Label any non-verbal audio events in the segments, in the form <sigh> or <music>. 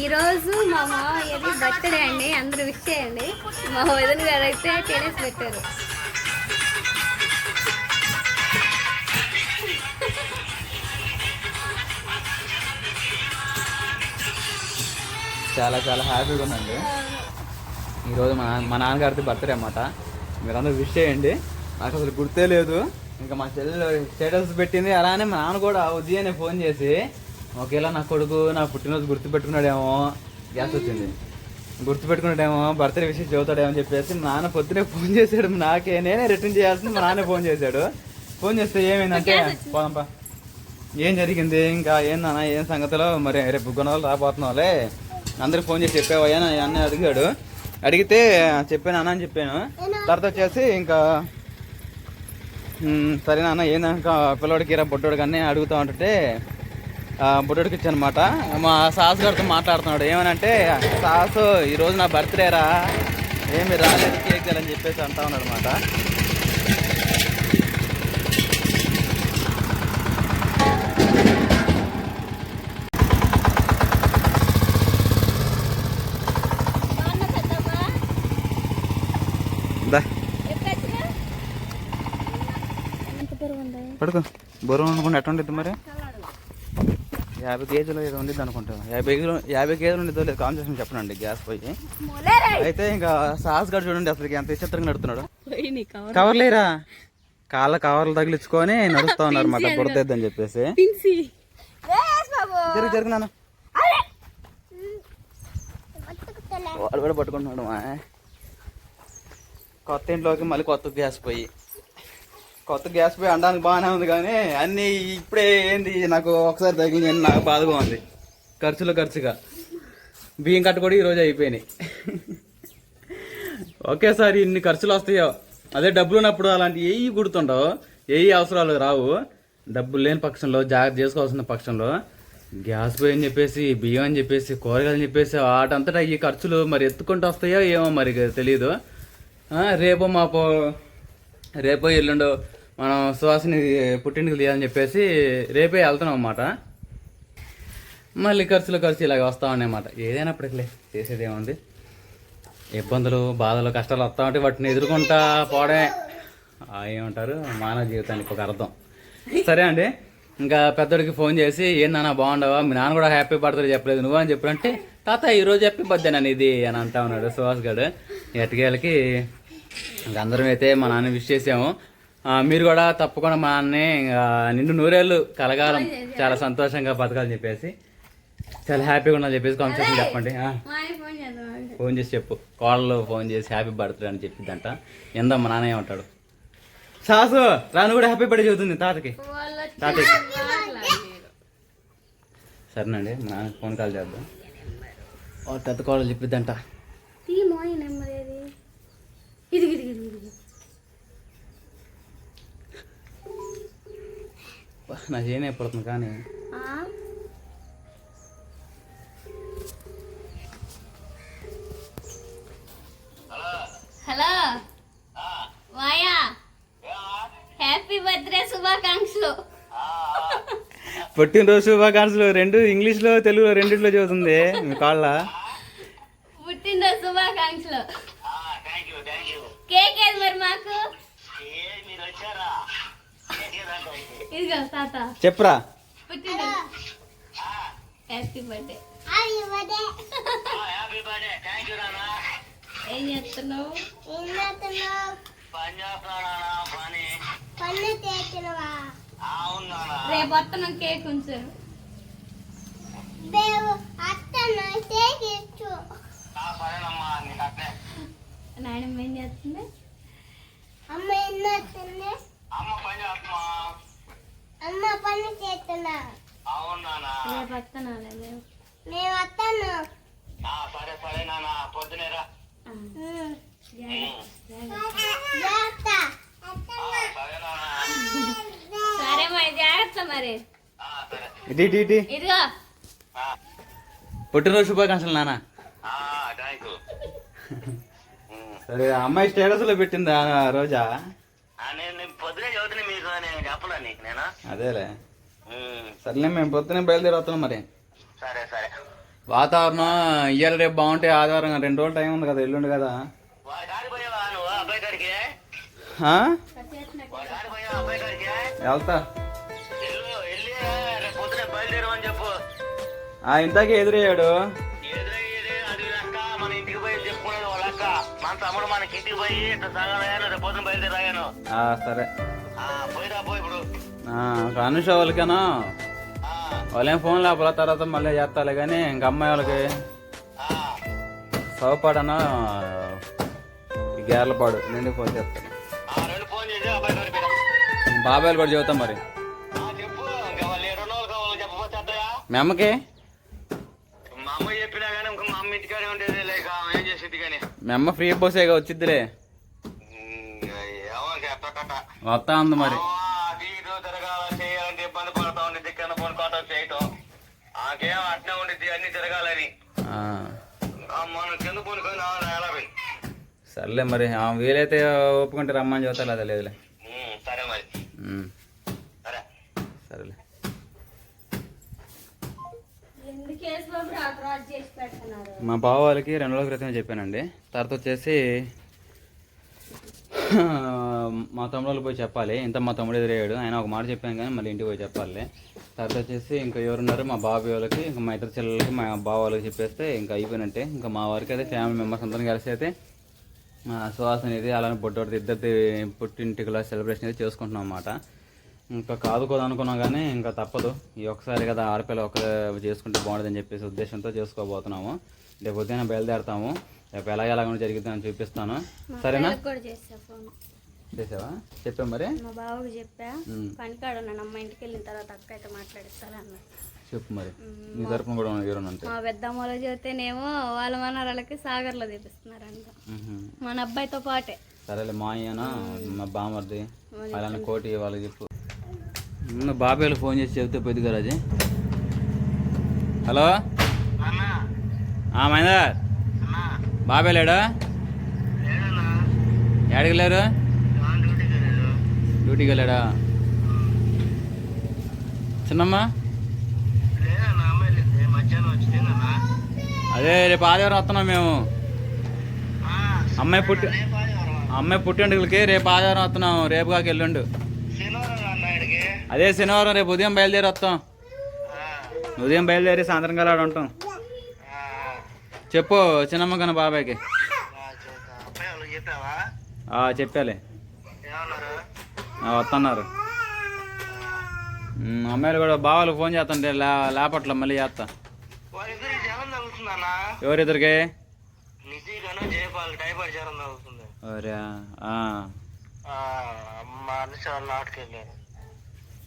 ఈరోజు మా మావయ్యది బర్త్డే అండి అందరూ విష్ చేయండి. మా వదిన గారు అయితే టెన్నిస్ పెట్టారు. చాలా చాలా హ్యాపీగా ఉందండి. ఈరోజు మా మా నాన్నగారిది బర్త్డే అన్నమాట. మీరందరూ విష్ చేయండి. నాకు అసలు గుర్తే లేదు. ఇంకా మా చెల్లెలు స్టేటస్ పెట్టింది. అలానే మా నాన్న కూడా ఉదయాన్నే ఫోన్ చేసి ఒకేలా నా కొడుకు నా పుట్టినరోజు గుర్తు పెట్టుకున్నాడేమో గ్యాస్ వచ్చింది. గుర్తు పెట్టుకున్నాడేమో బర్త్డే విషయం చదువుతాడేమో అని చెప్పేసి మా నాన్న పొద్దునే ఫోన్ చేశాడు. నాకే నేనే రిటర్న్ చేయాల్సింది మా నాన్న ఫోన్ చేశాడు. ఫోన్ చేస్తే ఏమైందంటే పోదాంపా ఏం జరిగింది ఇంకా ఏందన్నా ఏం సంగతిలో? మరి రేపు గుణాలు రాబోతున్నావులే. అందరికి ఫోన్ చేసి చెప్పావయ్యా అని అన్న అడిగాడు. అడిగితే చెప్పాను అన్న అని చెప్పాను. తర్వాత వచ్చేసి ఇంకా "ఉమ్, సరే నాన్న ఏందనక పిల్లడికి రా బొడ్డోడికి అన్నీ అడుగుతా ఉంటుంటే ఆ, బుడ్డోడికి ఇచ్చానమాట. మా సాస్ గారితో మాట్లాడుతున్నాడు. ఏమనంటే సాసు ఈరోజు నా బర్త్డే రా. ఏమి రాలేదు కేక్ అని చెప్పేసి అంటా ఉన్నాడు అనమాట పడుకో. బరువు అనుకుంటే ఎట్లా మరి? యాభై కేజీలు ఏదో ఉండేది అనుకుంటా యాభై కేజీలు యాభై కేజీలు ఉండేదో లేదు కాన్సెషన్ చెప్పనండి గ్యాస్ పోయి. అయితే ఇంకా సాస్ గడు చూడండి అసలు ఎంత విచిత్రంగా నడుతున్నాడు కవర్ లేరా? కాళ్ళ కవర్లు తగిలించుకొని నడుస్తా <laughs> ఉన్నారు మాట బుడతద్దని చెప్పేసి. జరుగు జరుగు నాన్న. వాడు కూడా పట్టుకుంటున్నాడు మా కొత్త ఇంట్లోకి మళ్ళీ కొత్త గ్యాస్ పోయి. కొత్త గ్యాస్ పోయి అనడానికి బాగానే ఉంది కానీ అన్నీ ఇప్పుడే ఏంది నాకు ఒకసారి తగిలింది అని నాకు బాధగా ఉంది. ఖర్చులో ఖర్చుగా. బియ్యం కట్ట కూడా ఈరోజు అయిపోయినాయి. ఒకేసారి ఇన్ని ఖర్చులు వస్తాయో? అదే డబ్బులు ఉన్నప్పుడు అలాంటి ఏవి గుర్తుండవు. ఏవి అవసరాలు రావు. డబ్బులు లేని పక్షంలో జాగ్రత్త చేసుకోవాల్సిన పక్షంలో గ్యాస్ పోయి అని చెప్పేసి బియ్యం అని చెప్పేసి కూరగాయలు అని చెప్పేసి వాటంతటా ఈ ఖర్చులు మరి ఎత్తుకుంటూ వస్తాయో ఏమో మరి తెలియదు. రేపు రేపో మాపో రేపో ఎల్లుండో మనం సువాసిని పుట్టింటికి తీయాలని చెప్పేసి రేపే వెళ్తున్నాం అన్నమాట. మళ్ళీ ఖర్చులు ఖర్చు ఇలాగ వస్తా ఉన్నాయన్నమాట ఏదైనప్పటికీ చేసేది ఏముంది? ఇబ్బందులు బాధలు కష్టాలు వస్తా ఉంటే వాటిని ఎదుర్కొంటా పోవడమే. ఏమంటారు? మానవ జీవితానికి ఒక అర్థం. సరే అండి ఇంకా పెద్దోడికి ఫోన్ చేసి ఏం నాన్న బాగుండవా? మీ నాన్న కూడా హ్యాపీ బర్త్డే చెప్పలేదు. నువ్వు అని చెప్పారంటే తాత ఈరోజు హ్యాపీ బర్త్డే నన్ను ఇది అని అంటా ఉన్నాడు సుహాస్ గారు ఎట్టకేళ్ళకి ఇంకా అందరం అయితే మా నాన్న విష్ చేసాము. మీరు కూడా తప్పకుండా మా నాన్నే ఇంకా నిండు నూరేళ్ళు కలగాలం. చాలా సంతోషంగా బతకాలని చెప్పేసి. చాలా హ్యాపీగా ఉండాలని చెప్పేసి కొంచెం చెప్పండి ఫోన్ చేసి చెప్పు. కాల్లో ఫోన్ చేసి హ్యాపీ బర్త్డే అని చెప్పిద్దంట. ఎందా మా నాన్న ఏమంటాడు సాసు రాను కూడా హ్యాపీ బర్త్డే చెబుతుంది తాతకి. తాతకి. సరేనండి మా నాన్నకి ఫోన్ కాల్ చేద్దాం. పెద్ద కాల్ చెప్పిద్దంట తీ మోయి నెంబర్ ఏది ఇది ఇది ఇది ఇది వా, నా చేయని అయిపోతుంది కానీ. ఆ? హలో. మాయా. హ్యాపీ బర్త్డే శుభాకాంక్షలు. పుట్టినరోజు శుభాకాంక్షలు. రెండు ఇంగ్లీష్లో తెలుగులో రెండిట్లో చదువుతుంది మీ కాళ్ళ. పుట్టినరోజు శుభాకాంక్షలు. కేక్ ఏది మరి మాకు? ఇదిగో తాత. చెప్పురా. పుట్టినరోజు హ్యాపీ బర్త్డే ఏం చేస్తున్నావు? రేపు వస్తున్నాం కేక్ ఉంచు. నాయనమ్మ ఏం చేస్తుంది? అమ్మ ఎన్నో వస్తుంది అమ్మ పని చేస్తున్నా రేపు నేను వస్తాను. సరే మరి జాగ్రత్త మరి. ఇటు ఇటు ఇటు. ఇదిగో. పుట్టినరోజు శుభాకాంక్షలు నాన్న. సరే అమ్మాయి స్టేటస్లో పెట్టిందా ఆ రోజా? నేను పొద్దునే చదువుతున్నా మీకు నేను చెప్పలే నీకు నేను. అదేలే. సర్లే మేము పొద్దునే బయలుదేరి వస్తున్నాం మరి. సరే సరే. వాతావరణం ఇయ్యాల రేపు బాగుంటే ఆదివారం రెండు రోజులు టైం ఉంది కదా ఎల్లుండి కదా. వెళ్తా. ఆ ఇంతకీ ఎదురయ్యాడు. సరే. అనుష వాళ్ళకేనా? వాళ్ళేం ఫోన్ లేకపోతే తర్వాత మళ్ళీ చేస్తాలే కానీ ఇంక అమ్మాయి వాళ్ళకి ఆ. సౌపాడన గేర్లపాడు నుండి ఫోన్ చేస్తాను. బాబాయ్లు కూడా చెబుతాం మరి. మీ అమ్మకి? మా అమ్మ ఫ్రీ బస్సేగా వచ్చిద్దిలే. వస్తా ఉంది మరి. పనుకోవటం చేయటం. ఆకేం అట్నే ఉండిద్ది అన్ని తిరగాలని ఆ, ఆ, మన కింద పోయి సర్లే మరి వీలైతే ఒప్పుకుంటే రమ్మని చెబుతా లేదా లేదులే. సరే మరి. సరేలే. మా బావ వాళ్ళకి రెండు రోజుల క్రితమే చెప్పానండి. తర్వాత వచ్చేసి మా తమ్ముడు పోయి చెప్పాలి. ఇంత మా తమ్ముడు ఎదురయ్యాడు. ఆయన ఒక మాట చెప్పాను కానీ మళ్ళీ ఇంటికి పోయి చెప్పాలి తర్వాత వచ్చేసి ఇంకా ఎవరున్నారు? మా బాబాయ్ వాళ్ళకి ఇంకా మా ఇద్దరు చెల్లెలకి మా బావ వాళ్ళకి చెప్పేస్తే ఇంకా అయిపోయినట్టే. ఇంకా మా వారికి అయితే ఫ్యామిలీ మెంబర్స్ అందరం కలిసి అయితే మా సువాసన ఇది అలానే పుట్టోడిది ఇద్దరిది పుట్టింటికిలా సెలబ్రేషన్ అయితే చేసుకుంటున్నాం అన్నమాట. ఇంకా కాదుకోదు అనుకున్నాం కానీ ఇంకా తప్పదు. ఈ ఒక్కసారి కదా ఆడపిల్ల ఒక చేసుకుంటే బాగుంటుందని చెప్పేసి ఉద్దేశంతో చేసుకోబోతున్నాము. రేపు ఉదయం బయలుదేరుతాము. రేపు ఎలా ఎలా జరిగిద్దని చూపిస్తాను. సరేనా? చేసావా? చెప్పా మరి? మా బావకు చెప్పా. పనికాడ ఉన్నాను అమ్మ ఇంటికి వెళ్ళిన తర్వాత అక్క అయితే మాట్లాడిస్తారన్న చెప్పు మరి. నీ తరపున కూడా ఎవరైనా ఉంటే. మా పెద్దమ్మలో చెబితేనేమో వాళ్ళ మనవరాలకి సాగర్లో తీపిస్తున్నారంట మ్హూ. మన అబ్బాయితో పాటే. సరేలే మా అయ్యన మా బామర్ది అలానే కోటి వాళ్ళకి చెప్పు. బాబాయ్లు ఫోన్ చేసి చెబితే పెద్దగా రాజీ హలో? అన్నా. ఆ మహేందర్ అన్నా బాబాయ్ లేడా? లేదన్నా. ఎక్కడికి నాన్ డ్యూటీకి వెళ్ళాడు. చిన్నమ్మ? అదే రేపు ఆదివారం వస్తున్నాం మేము. అమ్మాయి పుట్టి అమ్మాయి పుట్టింటికి రేపు ఆదివారం వస్తున్నాం. రేపు కాక ఎల్లుండు. అదే శనివారం రేపు ఉదయం బయలుదేరి వస్తాం. ఉదయం బయలుదేరి సాయంత్రం ఆడ ఉంటాం. చెప్పు చిన్నమ్మ కన్నా బాబాయ్కి. చెప్పాలి. వస్తున్నారు అమ్మాయిలు కూడా బావాలకు ఫోన్ చేస్తుంటే లే లేపట్ల మళ్ళీ చేస్తా జ్వరం ఎవరిద్దరికి? టైఫాయిడ్ వెళ్ళారు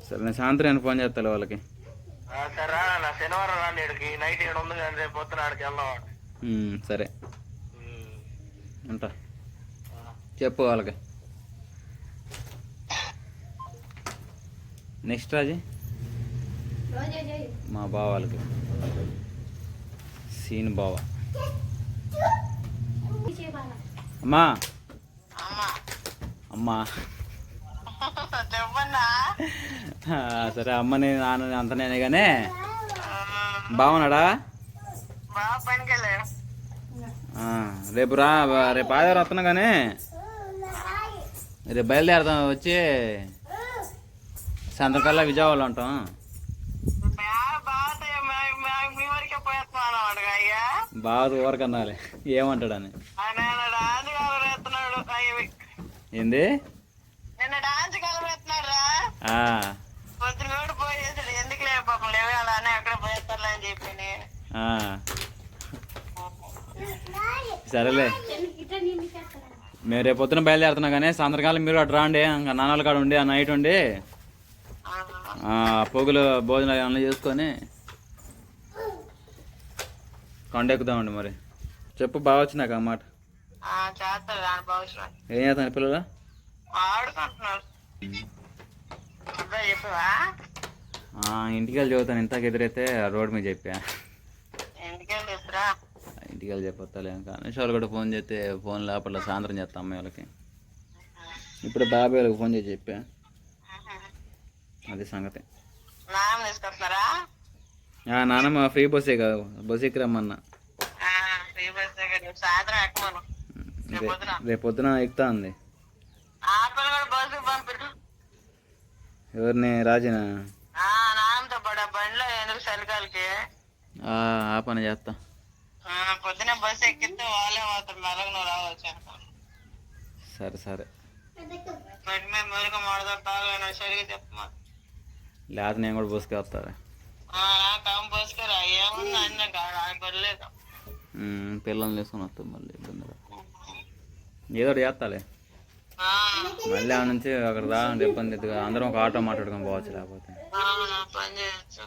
సరే నేను సాయంత్రం ఫోన్ చేస్తాను వాళ్ళకి. సరే శనివారం రాండి ఇక్కడికి నైట్ ఏడు ఉంది కానీ రేపు పొద్దున ఆడికి వెళ్దాం సరే. ఉంటా. చెప్పు వాళ్ళకి. నెక్స్ట్ రాజీ. మా బావ వాళ్ళకి. సీన్ బావ. అమ్మా. అమ్మా. సరే అమ్మని నాన్న అంత నేనే కానీ బాగున్నాడా బాగా పనికి వెళ్ళాడు ఆ, రేపు రా రేపు ఆదివారం వస్తున్నా కానీ రేపు బయలుదేరదాం వచ్చి సాయంత్రం కల్లా విజయవాడలో ఉంటాం. బాగా ఊరకన్నాలి ఏమంటాడని. ఏంది? నిన్న డాన్స్ కలబెడుతున్నాడు రా ఆ, పొద్దున కూడా పోయేసాడు ఎందుకు లేదు పాపం లేవే అలానే అక్కడ పోయేస్తారులే అని చెప్పి. సరేలే. మేము రేపు పొద్దున బయలుదేరుతున్నాం కానీ సాయంత్రకాలం మీరు అటు రాండి ఇంకా నాన్నల కాడ ఉండి ఆ నైట్ ఉండి పొగులు భోజనాలు అన్నీ చేసుకొని కొండెక్కుదామండి మరి. చెప్పు బాగా వచ్చినాక ఆ మాట. చేస్తాడు దాని భవిష్యత్ ఏం చేస్తాను పిల్లలు? ఇంటికి వెళ్ళి చదువుతాను ఇంతకు ఎదురైతే రోడ్ మీద చెప్పా. ఇంటికి వెళ్ళి చెప్పొస్తాలే కానీ వాళ్ళు కూడా ఫోన్ చేస్తే ఫోన్ లేపట్ల సాయంత్రం చేస్తాం అమ్మాయి వాళ్ళకి. ఇప్పుడు బాబాయ్ వాళ్ళకి ఫోన్ చేసి చెప్పా. అది సంగతి. నానమ్మ ఫ్రీ బస్సే కదా బస్ ఎక్కి రమ్మన్నా రేపు పొద్దున. ఎక్కుతా ఉంది ఎవరిని రాజీనా? ఆ పని చేస్తా. పొద్దున బస్సు ఎక్కితే వాళ్ళే మాత్రం మెల్లగా నువ్వు రావచ్చు సరే సరే. బయట మేము మెరుగు మాడదాం తాగా సరిగా చెప్పమా లేకపోతే నేను కూడా బస్కి వస్తాను కమ్ బస్సుకు రా ఏముంది అన్న ఆయన పర్లేదు? పిల్లల్ని తీసుకొని వస్తాం మళ్ళీ ఇబ్బందిగా ఏదో ఒకటి చేస్తాలే. ఆ, మళ్ళీ ఆ నుంచి అక్కడ రా ఇబ్బంది. అందరం ఒక ఆటో మాట్లాడుకొని పోవచ్చు లేకపోతే. పని చేయొచ్చు.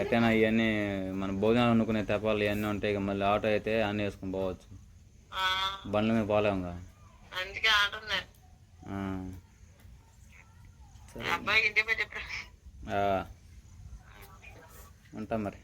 ఎట్టైనా ఇవన్నీ మన భోజనాలు వండుకునే తెపాలు ఇవన్నీ ఉంటాయి ఇక మళ్ళీ ఆటో అయితే అన్నీ వేసుకొని పోవచ్చు. బండ్ల మీద ఆ. ఉంటాం మరి.